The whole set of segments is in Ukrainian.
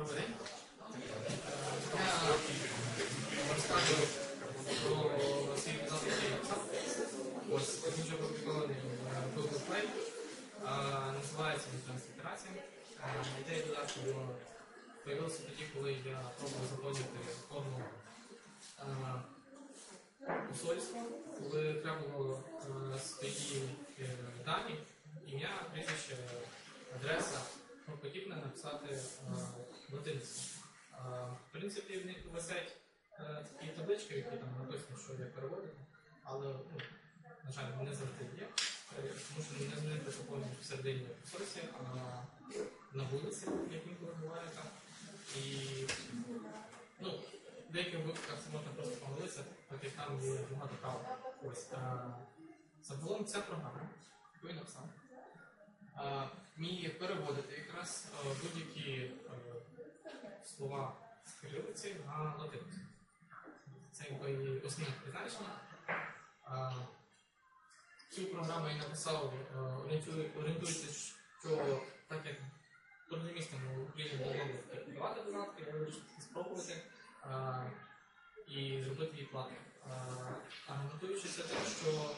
Добрий день. Я розказую про свій Google Play. Е, Називається він. Ідея додатку появилася тоді, коли я пробував заводити форму е, посольства, коли треба було е, свої е, дані, ім'я, прізвище, адреса, ну, подібне написати Е, В принципі, в них висять е, такі таблички, які там написано, що як переводити, але ну, на жаль, не завжди є, е, тому що не змінити заповнюють всередині посольстві, а на вулиці, як інколи буває там. І ну, в деяких випадках це можна просто помилитися, так як там є багато прав. Ось. е, Загалом ця програма, яку я написав, вміє переводити якраз будь-які слова з кирилиці на латиницю. Це якби її основне призначення. Цю програму я написав, е, орієнтуючись, що так як програмістам Україні не можна додатки, я вирішив спробувати і зробити її платною. Е, Аргументуючись те, що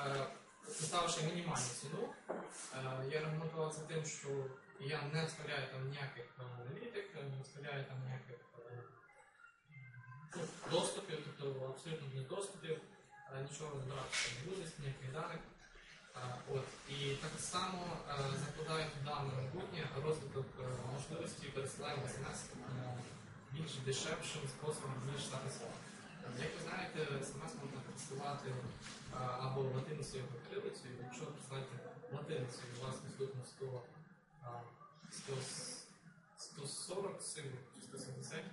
е, поставивши мінімальну ціну, е, я аргументував це тим, що я не вставляю там ніяких аналітик, не вставляю там ніяких е, ну, доступів, тобто абсолютно ні доступів, е, нічого збирати не буде, ніяких даних. Е, От. І так само закладаю туди на майбутнє розвиток можливості пересилання смс більш дешевшим способом, ніж зараз. Як ви знаєте, смс можна працювати або латиницею, або кирилицею. Якщо працювати латиницею, у вас доступно 100, е, 100, 140 символів, 170,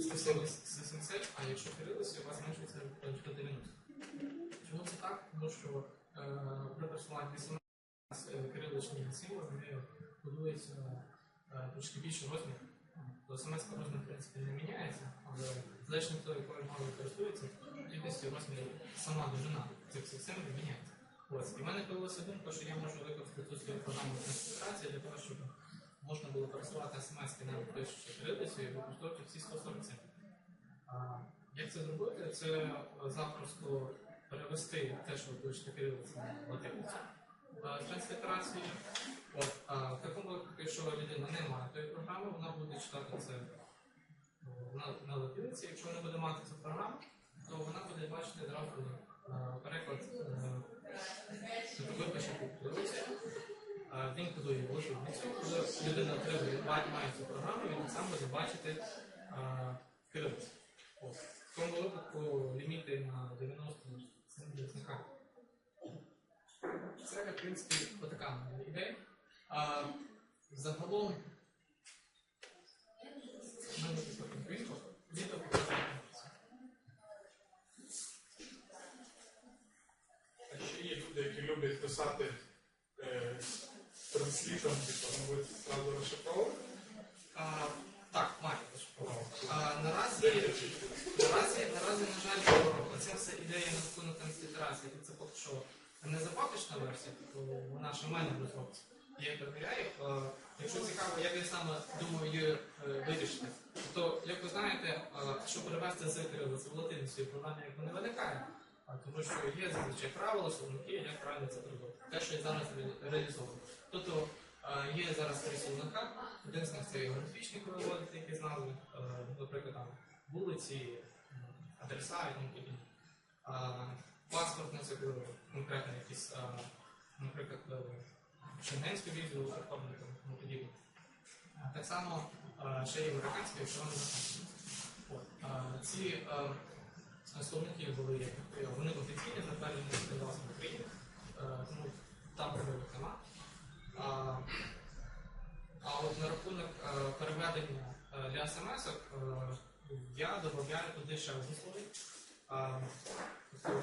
170, 170, а якщо кирилицею, у вас до 90. Чому це так? Тому що е, при е, кириличні символи вони будуються е, трошки більший розмір. Смс розмір, в принципі, не міняється, але залежно від того, якою мовою користується, в кількості розмірів сама довжина цих символів міняється. Ось. І в мене появилася думка, що я можу використати свою програму трансфікації для того, щоб можна було пересилати смс-ки навіть пишучи кирилицею і використовувати всі 140 символів. Як це зробити? Це е, запросто перевести те, що ви пишете кирилицю на латиницю. Е, Транслітерації. От, в такому якщо людина не має тої програми, вона буде читати це е, на, на латиниці. Якщо не буде мати цю програму, то вона буде бачити одразу е, переклад тобто ви пишете кирилиці, а він кодує в латиницю. Коли людина отримує має цю програму, він сам буде бачити. От. В тому випадку ліміти на 90 символів зникають. Це, в принципі, така моя ідея. Загалом, в мене тут конкретно, відео показує. А ще є люди, які люблять писати е, транслітом, ви зразу розшифровувати. А, Так, пошукував. А, Наразі, наразі, наразі, на жаль, ця вся ідея навколо транслітерації, це поки що не запатична версія, то вона ще в мене розробці. Я перевіряю. Якщо цікаво, як я саме думаю її е, вирішити, то, як ви знаєте, щоб перевести з проблема якби не виникає, тому що є зазвичай правила, словники, як правильно це зробити. Те, що зараз ре- реалізовую. Тобто є зараз три словника, один з них це географічні коли які з назви, е, наприклад, там вулиці, адреса і тому подібне. А, Паспортне це конкретно якісь, наприклад, е, шенгенську візу і тому подібне. Так само ще є американські, якщо вони Ці словники були як, е, вони офіційні, затверджені законодавством України, е, тому там помилок нема. А, от на рахунок е, переведення для смс я додаю туди ще одну слово. Тобто,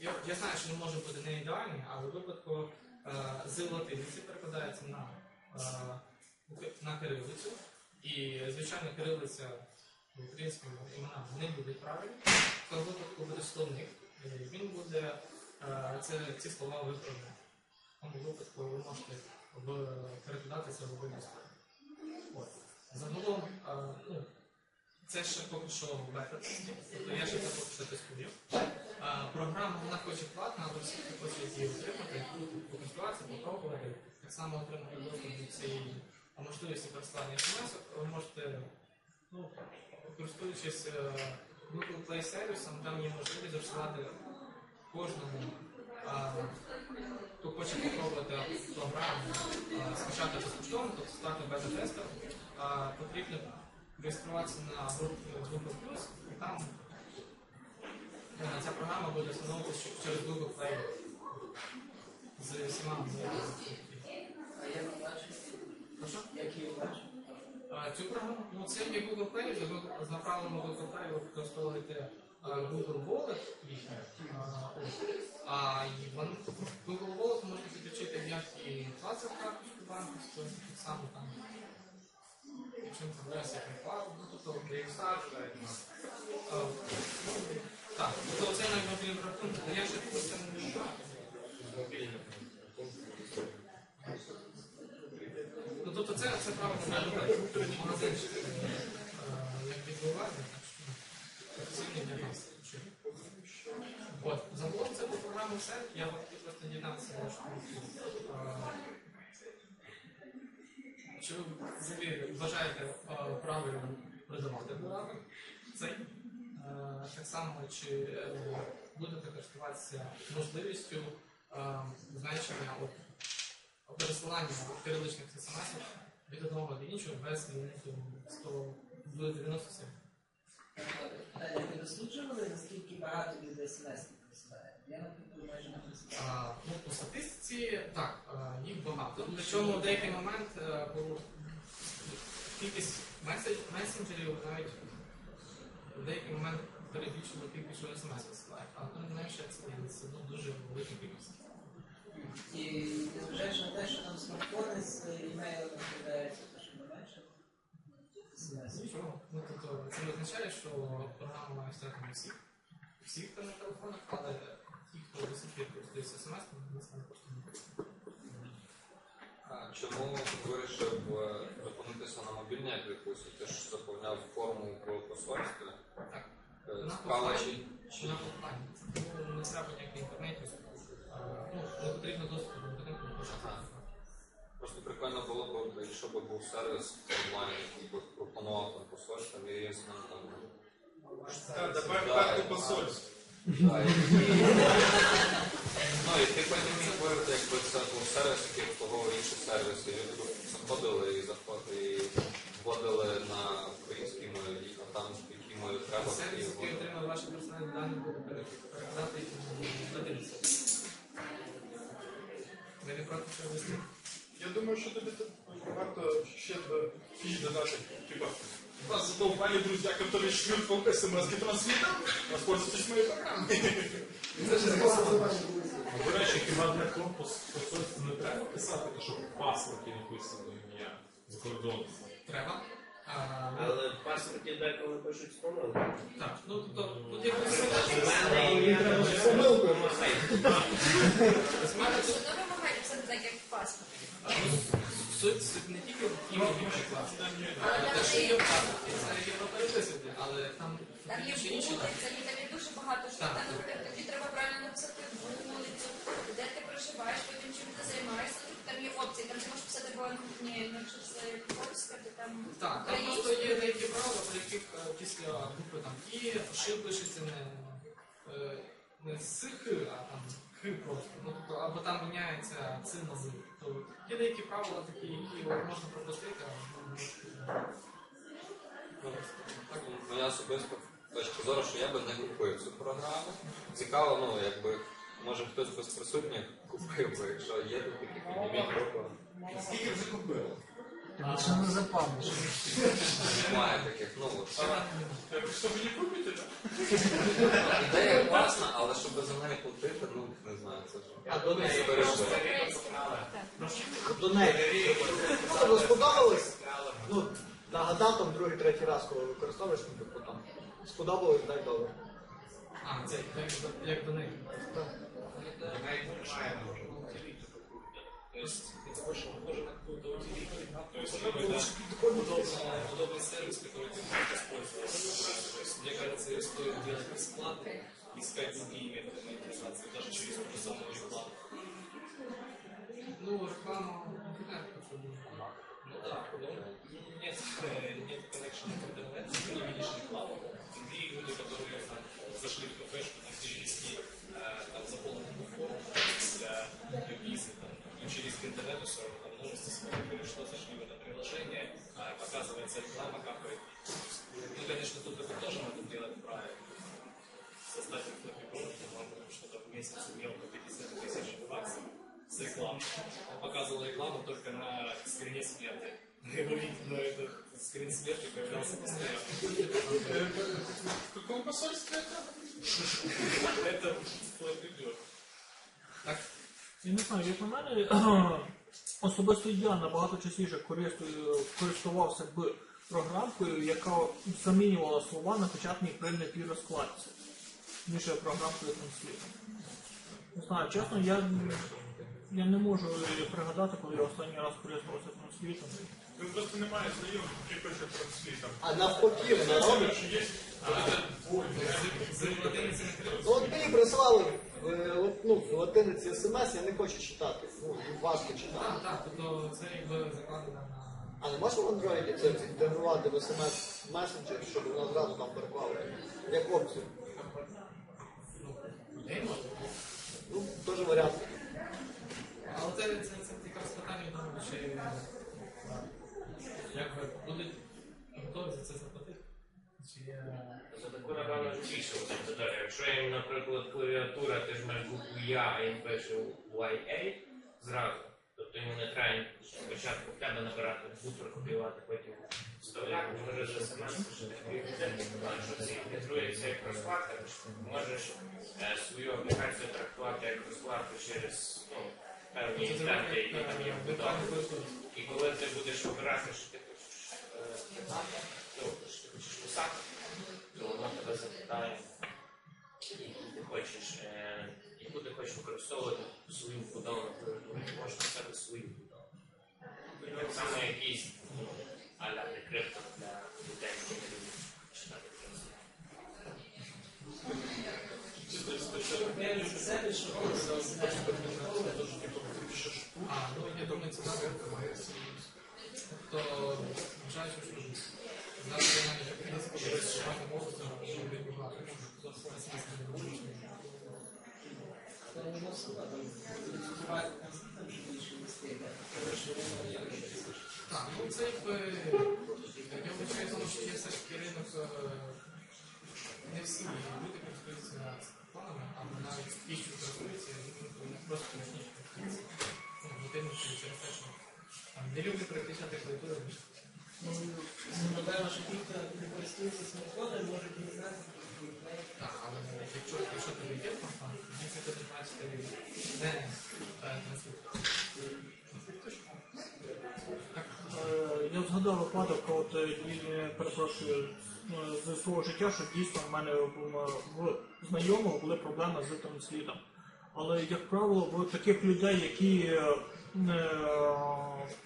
я, я знаю, що не може бути не ідеальний, але в випадку з латиниці перекладається на, на кирилицю. І, звичайно, кирилиця в українському імена не буде правильні. Тому випадку буде словник, він буде е, це, ці слова виправляти. В тому випадку ви можете в- перекладати це в обидві сторони. От. це ще поки що бета-тесті, тобто я ще це поки що тестую. А, програма вона хоч і платна, але хто хоче її отримати, покористуватися, попробувати, так само отримати доступ до цієї можливості користування смс, ви можете, ну, користуючись е, Google Play сервісом, там є можливість розсилати кожному, а, хто хоче попробувати програму, скачати безкоштовно, тобто стати бета-тестером, а, потрібно реєструватися на групу Google Plus, і там е, ця програма буде встановлюватися через Google Play з всіма можливостями. А я Цю програму, ну це є Google Play, Google- з направленого Google Play ви використовуєте Google Wallet а, Google Wallet можна підключити як і платцю карточку банківську, так само там. Якщо як ну тобто а, ну, Так, тобто це на мобільному рахунку, я ще про це не знаю. Ну тобто це, це правильно не магазин, е, як відбувається, так що офіційний для нас. Чи- От, загалом це по програмі все, я хотів просто дізнатися, що е, чи ви вважаєте е, правильно продавати програму цей? Е, Так само, чи е, будете користуватися можливістю е, зменшення от, пересилання періодичних смс від одного до іншого без ліміту 100 до 97. Питання, ви досліджували, наскільки багато людей смс присилає? Не присилаю. Ну, по статистиці, так, їх багато. Причому в деякий момент е, кількість месенджерів навіть в деякий момент перебільшило кількість, смс висилають. Але тим не менше це ну, дуже велика кількість. І незважаючи на те, що там смартфони з імейлами виглядаються, то що не менше. Нічого. Ну, тобто, це не означає, що програма має всіх, всіх хто на телефонах, але Чому вирішив е, зупинитися на мобільній якусь? Ти ж заповняв форму в посольстві. Так. Е, покаже. чи Чи на. Ну, не треба ніяких інтернетів. Ну, не потрібно доступ до інтернету. Ага. просто прикольно було б, якщо б був сервіс онлайн, який би пропонував там посольствам і з ним там. Так, давай Да, карти і- посольств. Да, і- Ну і ти потім міг виявити, якби це був сервіс, який обслуговував інші сервіси. І люди заходили і заходили і вводили на українській мові, а там які мові треба, Сервіс, який отримав ваші персональні дані, буде пере- перекладати їх на. Ви не проти вести? Я думаю, що тобі тут варто ще до додати. Типа, вас задолбали друзья, которые шлют вам смс-транслитер, воспользуйтесь моей программой. А, До речі, хіба для корпус посольства не треба писати, що в паспорті написано ім'я за кордоном? Треба. Але в паспорті деколи пишуть з помилкою. Так, ну тобто, тут є У представляєш. мене ім'я З мене тут Що ви вимагаєте писати так, як в паспорті? Суть, суть не тільки в інших класів. Те, що є, є в паспорті, це євро переписувати, але там там є інші інші вулиця, і там є дуже багато що Так. там, тобі треба правильно написати вулицю, де ти проживаєш, потім чим ти займаєшся, там є опції, там ти можеш писати бо ні, ну, якщо це польська, то там Так, там просто є деякі правила, при яких е, після букви там і ши пишеться не, е, не з х, а там х просто. Ну, тобто, або там міняється з. То є деякі правила такі, які можна пропустити, а можна. Моя особиста точка зору, що я би не купив цю програму. Цікаво, ну якби може хтось без присутніх купив би, якщо є тут такі підніміть руку. Скільки вже купили? Якщо не запам'ятаєш. Немає таких, ну от. Що ви не купите, так? Ідея класна, але щоб за неї платити, ну не знаю, це ж. А до неї до неї. Ну, сподобалось? Ну, нагадав там другий, третій раз, коли використовуєш, ну, типу там. Сподобалось, дай добре. А, це як, до- як до них. Так. это удобный сервис, который ты можешь использовать. То есть, мне кажется, стоит делать бесплатно, искать другие методы монетизации, даже через ту же самую показывал рекламу только на скрине смерти. Его видно, но этот скрин смерти появлялся постоянно. В каком посольстве это? Это флэппи бёрд. Я не знаю, як на мене, особисто я набагато частіше користую, користувався б програмкою, яка замінювала слова на печатній прийнятій розкладці, ніж програмкою Translate. Не знаю, чесно, я, я не можу пригадати, коли я останній раз користувався Translate. Ви просто немає знайомих, які пишуть транслітом. А навпаки, вона робить. Ну, от мені прислали е, ну, в латиниці смс, я не хочу читати. Ну, важко читати. Так, так, тобто це якби закладено на А не можна в Android це інтегрувати в смс месенджер, щоб вона зразу там переклала? Як опцію? Ну, теж варіант. Але це, це, це якраз питання тому, чи е, як ви будуть готові за це заплатити? Чи є За таку, напевно, більше аудиторія. Якщо їм, наприклад, клавіатура, ти ж маєш букву Я, а їм пише YA зразу. Тобто йому не треба спочатку в тебе набирати букви копіювати, потім вставляти. Може з смс, що що це як розкладка, можеш е, свою аплікацію трактувати як розкладку через ну, певні інстанти, які там є ви вдома. І коли ти будеш обирати, що ти хочеш е, писати, ну, що ти хочеш писати, то воно тебе запитає, яку ти хочеш, е, яку ти хочеш використовувати свою ти можеш писати свою вбудову. Так само якийсь ну, аля для людей, які не люблять читати. Я не за себе, що голосно себе. А, ну я думаю, це так. Тобто, вважаючи, що зараз я прийдеться подивитися, що мати багато. Не не можу більше вести. Так, ну це якби. Я вважаю, тому що є все ж таки ринок. е, Не всі люди користуються смартфонами, або навіть ті, що ну, вони просто точніше Ну, через те, що там не люблять переключати клавіатуру. Ну, Напевно, що ті, хто не користується смартфоном, можуть не знати, Так, але якщо, якщо ти є смартфон, мені це буде бачити не е, Я згадав випадок, от е, перепрошую е, з свого життя, що дійсно в мене в, знайомого були проблеми з транслітом. Але, як правило, в таких людей, які, е,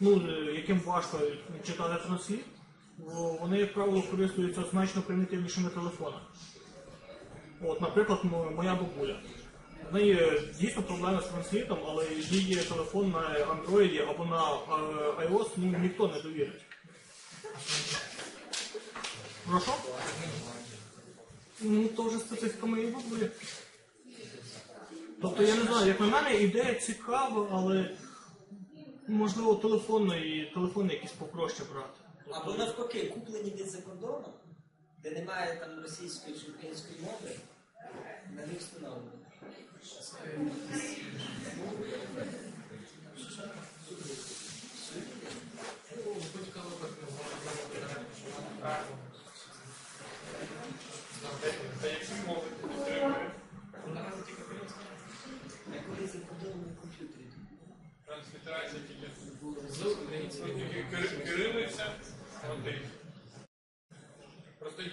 ну, е, яким важко читати трансліт, вони, як правило, користуються значно примітивнішими телефонами. От, наприклад, моя бабуля. В неї е, дійсно проблеми з транслітом, але її телефон на Android або на е, iOS ну, ніхто не довірить. Прошу? Ну, то вже специфіка моєї бабулі. Тобто я не знаю, як на мене ідея цікава, але можливо телефонної, телефони якісь попроще брати. Або навпаки, куплені від за кордону, де немає там російської чи української мови, на них встановлено.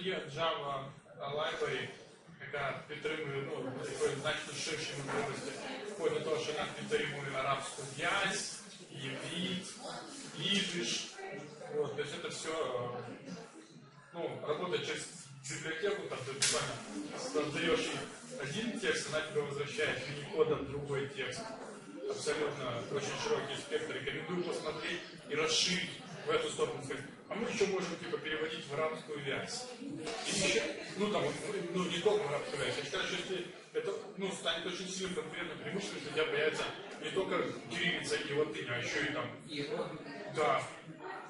є Java library, яка підтримує ну, такої значно ширші можливості, вплоть до того, що вона підтримує арабську в'язь, євріт, їдиш, Вот, то есть это все, ну, работает через библиотеку, там ты буквально создаешь ей один текст, она тебе возвращает мини-кодом другой текст. Абсолютно очень широкий спектр. Рекомендую посмотреть и расширить в эту сторону. Сказать, а мы еще можем типа переводить в арабскую вязь. И еще, ну там, ну не только в арабскую вязь. Я считаю, что если это ну, станет очень сильным конкурентным преимуществом, что у тебя появится не только кириллица и латынь, а еще и там, Його да,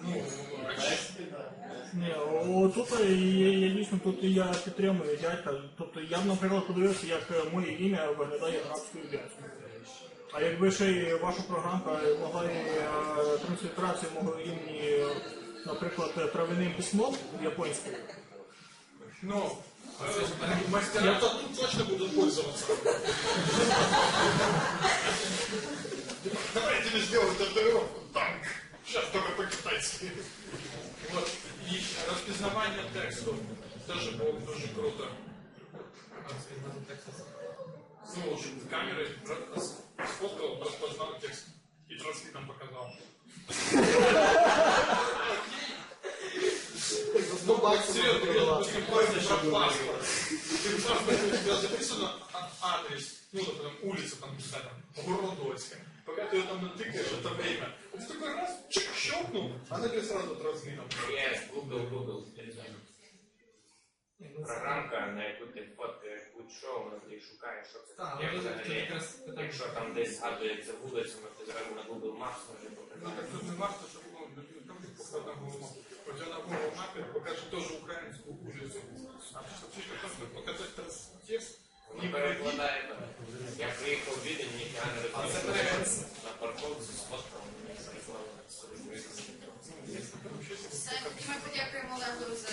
ну, очи- Ні, о, тут я, я дійсно тут я підтримую дядька. Тобто я б, наприклад, подивився, як е, моє ім'я виглядає арабською в'язкою. А якби ще й ваша програмка могла і е, транслітерацію мого імені, е, наприклад, травяним письмом японським. Ну, мастера тут точно будут пользоваться. Давайте мы сделаем татуировку. Так, сейчас только по-китайски. Вот, и распознавание текстов. Тоже было тоже круто. Распознавание текстов. Ну, камеры сфоткал, распознал текст. И троцки нам показал. Ну, бачимо, Серьезно, що я була. допустим, просто про паспорт. Ты в паспорте у тебя записано а- адрес, ну, например, улица, там, не знаю, там, Городоцкая. Пока ты ее там натыкаешь, это время. Ты такой раз, чик, щелкнул, она тебе сразу транслитом. Є Google, Google. Програмка, на яку ти фоткаєш будь-що, вона тоді шукає, що це Так, таке але тут взагалі. якраз питання. Якщо там десь згадується вулицями, ти зразу на Google Maps може Ну, показати. так тут не важно, что ну, там ты пока на Google Maps. У тебя на Google Maps покажет тоже украинскую улицу. А что показать транс- текст, не перекладає. Я приїхав в Відень, ніфіга не розумію. На парковці з і ми подякуємо Олегу за